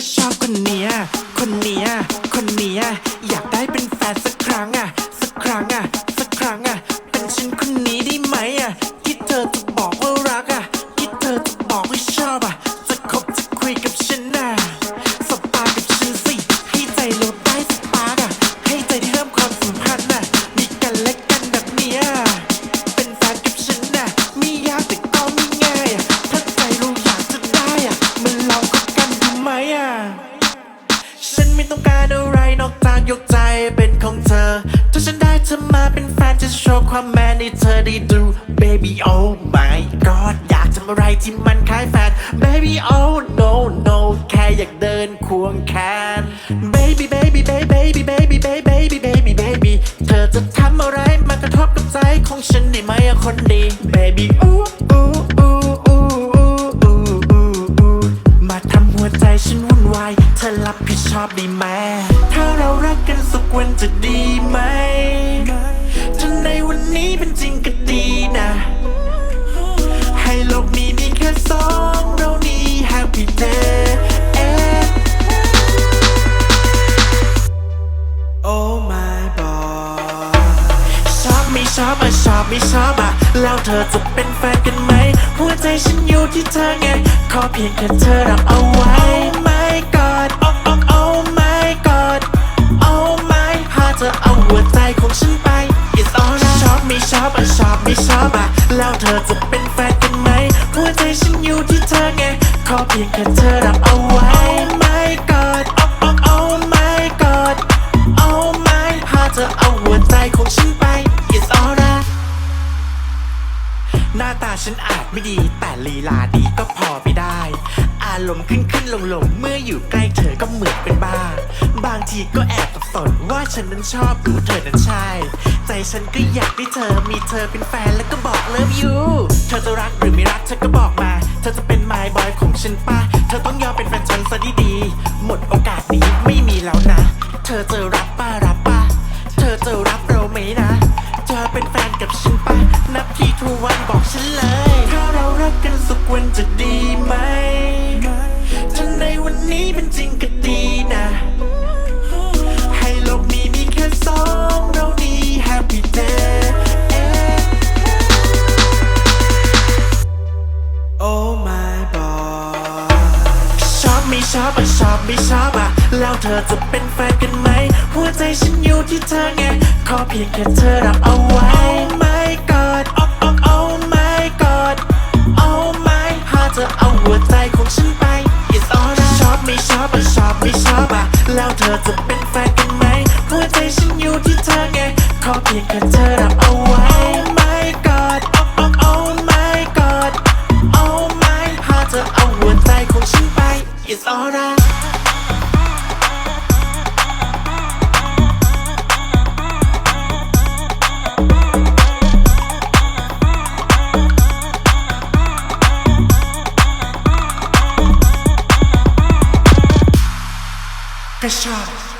ก็ชอบคนเนี้ย คนเนี้ย คนเนี้ย อยากได้เป็นแฟนสัก oh my god อยากทำอะไรที่มันคล้ายแฟน baby oh no no แค่อยากเดินควงแขน baby baby baby baby baby baby baby baby เธอจะทำอะไรมากระทบกับใจของฉันได้ไหมอะคนดี baby ooh ooh ooh ooh ooh ooh ooh ooh มาทำหัวใจฉันวุ่นวาย เธอรับผิดชอบได้ไหม ถ้าเรารักกันสักวันจะดีไหมถ้าในวันนี้เป็นจริงก็ดี อบอะชอบไม่ชอบอะแล้วเธอจะเป็นแฟนกันไหม หัวใจฉันอยู่ที่เธอไง ขอเพียงแค่เธอรับเอาไว้ Oh my god oh oh oh my god Oh my heart เธอเอาหัวใจของฉันไป It's alright ชอบไม่ชอบอะชอบไม่ชอบอะแล้วเธอจะเป็นแฟนกันไหม หัวใจฉันอยู่ที่เธอไง ขอเพียงแค่เธอรับเอาไว้ น้าตาฉันอาจไม่ดี แต่ลีลาดีก็พอไปได้ อารมณ์ขึ้นขึ้นลงลงเมื่ออยู่ใกล้เธอก็เหมือนเป็นบ้า บางทีก็แอบสับสนว่าฉันนั้นชอบหรือเธอนั้นใช่ ใจฉันก็อยากได้เธอมีเธอเป็นแฟนแล้วก็บอก love you เธอจะรักหรือไม่รักเธอก็บอกมา เธอจะเป็น my boy ของฉันป่ะเธอต้องยอมเป็นแฟนฉันซะดีๆหมดโอกาสนี้ไม่มีแล้วนะ เธอจะรับป้ารั มันจะดีไหม ถ้าในวันนี้เป็นจริงก็ดีนะ ให้โลกนี้มีแค่สองเรานี้ happy day Oh my boy ชอบไม่ชอบอะชอบไม่ชอบอะแล้วเธอจะเป็นแฟนกันไหม หัวใจฉันอยู่ที่เธอไง ขอเพียงแค่เธอรับเอาไว้ แล้วเธอจะเป็นแฟนกันไหมหัวใจฉันอยู่ที่เธอไง ขอเพียงแค่เธอรับเอาไว้ Peshadas.